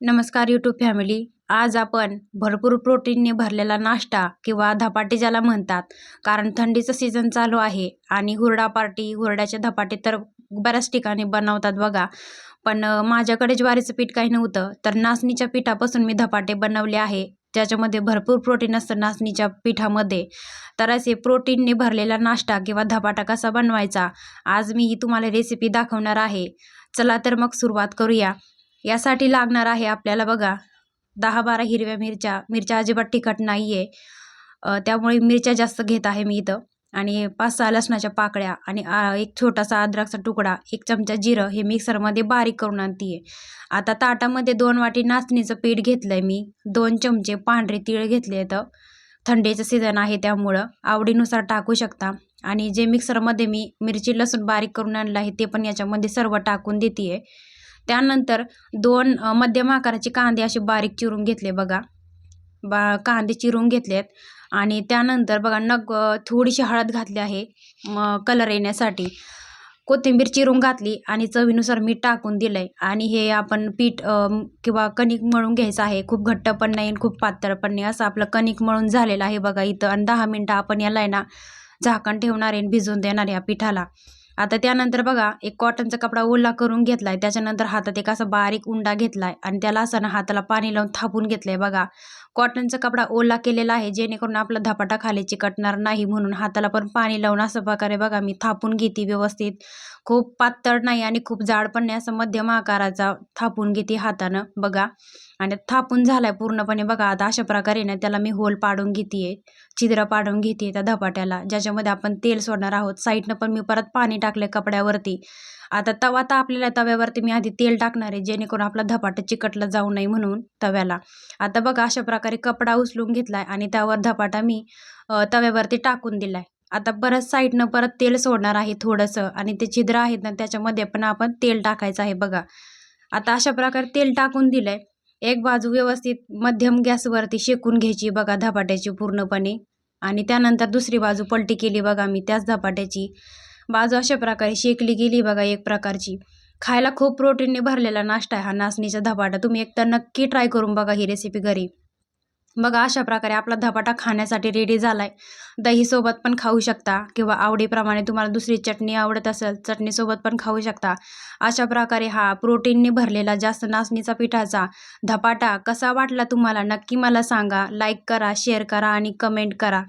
नमस्कार YouTube family आज आपण भरपूर प्रोटीनने भरलेला नाश्ता किंवा धपाटे ज्याला म्हणतात कारण थंडीचं सीझन चालू आहे आणि हुरडा पार्टी हुरड्याचे धपाटे तर बऱ्याच ठिकाणी बनवतात बघा. पण माझ्याकडे ज्वारीचं पीठ काही नव्हतं तर नाचणीच्या पिठापासून मी धपाटे बनवले आहे. ज्याच्यामध्ये भरपूर प्रोटीन असतं नाचणीच्या पिठामध्ये. तर असे प्रोटीनने भरलेला नाश्ता किंवा धपाटा कसा बनवायचा आज मी ही तुम्हाला रेसिपी दाखवणार आहे. चला तर मग सुरुवात करूया. यासाठी लागणार आहे आपल्याला बघा दहा बारा हिरव्या मिरच्या मिरच्या अजिबात तिखट नाही आहे त्यामुळे मिरच्या जास्त घेत आहे मी इथं. आणि पाच सहा लसणाच्या पाकळ्या आणि एक छोटासा अद्रकचा तुकडा एक चमचा जिरं हे मिक्सरमध्ये बारीक करून आणते आहे आता ताटामध्ये दोन वाटी नाचणीचं पीठ घेतलं आहे मी. दोन चमचे पांढरे तीळ घेतले आहेत थंडीचं सीझन आहे त्यामुळं. आवडीनुसार टाकू शकता. आणि जे मिक्सरमध्ये मी मिरची लसूण बारीक करून आणलं आहे ते पण याच्यामध्ये सर्व टाकून देते आहे त्यानंतर दोन मध्यम आकाराचे कांदे असे बारीक चिरून घेतले बघा. बा कांदे चिरून घेतलेत. आणि त्यानंतर बघा नग थोडीशी हळद घातली आहे कलर येण्यासाठी. कोथिंबीर चिरून घातली आणि चवीनुसार मीठ टाकून दिलं आहे आणि हे आपण पीठ किंवा कणिक मळून घ्यायचं आहे. खूप घट्ट पण नाही खूप पातळ पण नाही. असं आपलं कणिक मळून झालेलं आहे बघा. इथं आणि दहा मिनटं आपण याला आहे ना झाकण ठेवणार आहे आणि देणार या पिठाला. आता त्यानंतर बघा एक कॉटनचा कपडा ओला करून घेतलाय. त्याच्यानंतर हातात एक असा बारीक उंडा घेतलाय आणि त्याला असं ना हाताला पाणी लावून थापून घेतलंय बघा. कॉटनचा कपडा ओला केलेला आहे जेणेकरून आपला धपाटा खाली चिकटणार नाही म्हणून हाताला पण पाणी लावून असं प्रकारे बघा मी थापून घेते व्यवस्थित. खूप पातळ नाही आणि खूप जाड पण नाही असं मध्यम आकाराचा थापून घेते हातानं बघा. आणि थापून झालाय पूर्णपणे. बघा आता अशा प्रकारे ना त्याला मी होल पाडून घेते छिद्र पाडून घेते त्या धपाट्याला ज्याच्यामध्ये आपण तेल सोडणार आहोत. साईडनं पण मी परत पाणी टाकले कपड्यावरती. आता तवा तर आपल्याला तव्यावरती मी आधी तेल टाकणार आहे जेणेकरून आपला धपाटा चिकटला जाऊ नये म्हणून तव्याला. आता बघा अशा प्रकारे कपडा उचलून घेतलाय आणि त्यावर धपाटा मी तव्यावरती टाकून दिलाय. आता परत साईडनं परत तेल सोडणार आहे थोडंसं आणि ते छिद्र आहेत ना त्याच्यामध्ये पण आपण तेल टाकायचं आहे बघा. आता अशा प्रकारे तेल टाकून दिलंय. एक बाजू व्यवस्थित मध्यम गॅसवरती शेकून घ्यायची बघा धपाट्याची पूर्णपणे. आणि त्यानंतर दुसरी बाजू पलटी केली बघा मी त्याच धपाट्याची. बाजू अशा प्रकारे शेकली गेली बघा एक प्रकारची. खायला खूप प्रोटीनने भरलेला नाश्ता आहे हा नाचणीचा धपाटा. तुम्ही एकतर नक्की ट्राय करून बघा ही रेसिपी घरी. बघा अशा प्रकारे आपला धपाटा खाण्यासाठी रेडी झाला आहे दहीसोबत पण खाऊ शकता किंवा आवडीप्रमाणे तुम्हाला दुसरी चटणी आवडत असेल चटणीसोबत पण खाऊ शकता. अशा प्रकारे हा प्रोटीनने भरलेला जास्त नाचणीचा पिठाचा धपाटा कसा वाटला तुम्हाला नक्की मला सांगा. लाईक करा शेअर करा आणि कमेंट करा.